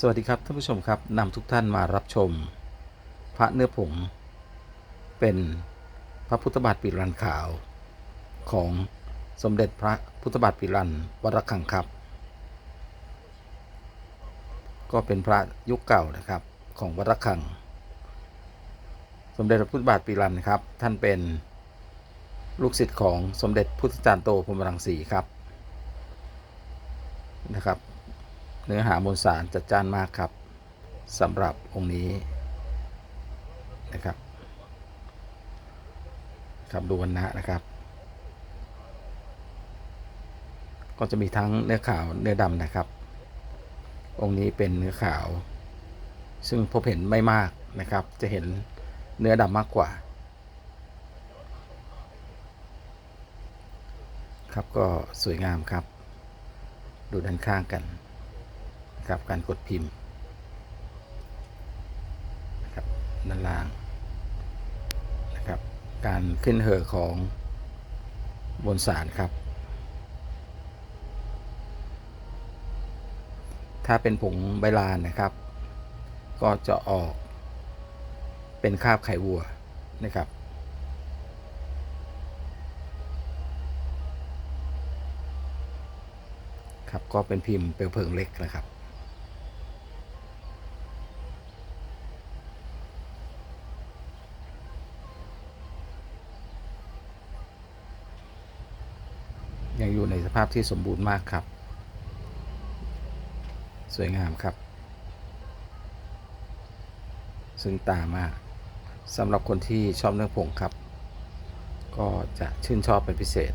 สวัสดีครับท่านผู้ชมครับนำทุกท่านมารับชม พระเนื้อผงเป็นพระพุทธบาทปิรันขาว ของสมเด็จพระพุทธบาทปิรันวรคังครับ ก็เป็นพระยุคเก่านะครับของวระฆัง สมเด็จพระพุทธบาทปิรันครับ ท่านเป็นลูกศิษย์ของสมเด็จพุทธจารย์โตพรมรังสีครับนะครับ เนื้อหามวลสารจัดจ้านมากครับสำหรับองค์นี้นะครับครับดูวันนะนะครับ ก็จะมีทั้งเนื้อขาวเนื้อดำนะครับ องค์นี้เป็นเนื้อขาว ซึ่งพบเห็นไม่มากนะครับ จะเห็นเนื้อดำมากกว่า ครับก็สวยงามครับ ดูด้านข้างกัน ครับการกดพิมพ์นะครับด้านล่างนะครับการขึ้นเหอของบนสารครับ ถ้าเป็นผงใบลานนะครับ ก็จะออกเป็นคราบไขวัวนะครับครับก็เป็นพิมพ์เปลวเพลิงเล็กนะครับ ยังอยู่ในสภาพที่สมบูรณ์มากครับ สวยงามครับ ซึ่งตามากสำหรับคนที่ชอบเรื่องผงครับ ก็จะชื่นชอบเป็นพิเศษ